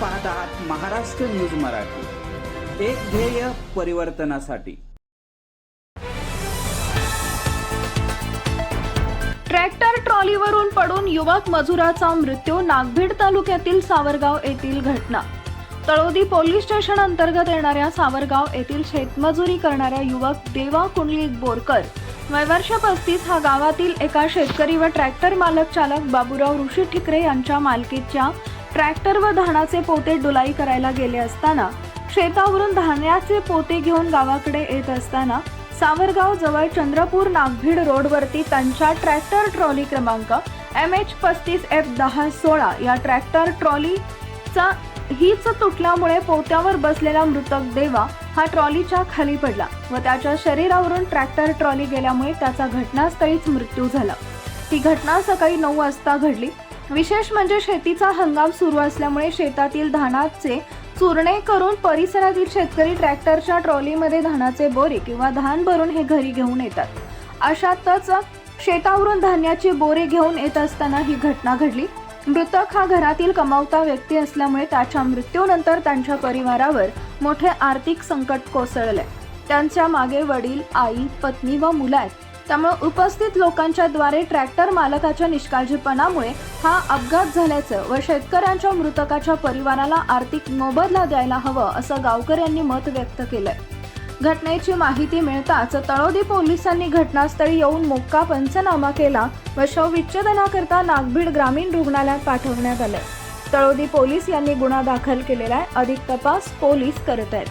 पाहत आहात महाराष्ट्र न्यूज मराठी. एक ध्येय परिवर्तनासाठी. ट्रॅक्टर ट्रॉलीवरून पडून युवक मजुराचा मृत्यू नागभीड तालुक्यातील सावरगाव येथील घटना. तळोदी पोलीस स्टेशन अंतर्गत येणाऱ्या सावरगाव येथील शेतमजुरी करणाऱ्या युवक देवा कुंडली बोरकर. वयवर्ष पस्तीस हा गावातील एका शेतकरी व ट्रॅक्टर मालक चालक बाबूराव ऋषी ठिकरे यांच्या मालकीच्या ट्रॅक्टर व धानाचे पोते डुलाई करायला गेले असताना शेतावरून धान्याचे पोते घेऊन गावाकडे येत असताना सावरगाव जवळ चंद्रपूर नागभीड रोडवरती त्यांच्या ट्रॅक्टर ट्रॉली क्रमांक एम एच पस्तीस एफ दहा सोळा या ट्रॅक्टर ट्रॉलीचा हीच तुटल्यामुळे पोत्यावर बसलेला मृतक देवा हा ट्रॉलीच्या खाली पडला व त्याच्या शरीरावरून ट्रॅक्टर ट्रॉली गेल्यामुळे त्याचा घटनास्थळीच मृत्यू झाला. ही घटना सकाळी नऊ वाजता घडली. विशेष म्हणजे शेतीचा हंगाम सुरू असल्यामुळे शेतातील धानाचे चुरणे करून परिसरातील शेतकरी ट्रॅक्टरच्या ट्रॉलीमध्ये धानाचे बोरे किंवा धान भरून हे घरी घेऊन येतात. अशातच शेतावरून धान्याचे बोरे घेऊन येत असताना ही घटना घडली. मृतक हा घरातील कमावता व्यक्ती असल्यामुळे त्याच्या मृत्यूनंतर त्यांच्या परिवारावर मोठे आर्थिक संकट कोसळले त्यांच्या मागे वडील आई पत्नी व मुलं आहेत. त्यामुळे उपस्थित लोकांच्या द्वारे ट्रॅक्टर मालकाच्या निष्काळजीपणामुळे हा अपघात झाल्याचं व शेतकऱ्यांच्या मृतकाच्या परिवाराला आर्थिक मोबदला द्यायला हवं असं गावकऱ्यांनी मत व्यक्त केलंय. घटनेची माहिती मिळताच तळोदी पोलिसांनी घटनास्थळी येऊन मोक्का पंचनामा केला व शवविच्छेदनाकरता नागभीड ग्रामीण रुग्णालयात पाठवण्यात आलंय. तळोदी पोलीस यांनी गुन्हा दाखल केलेला आहे. अधिक तपास पोलीस करत आहेत.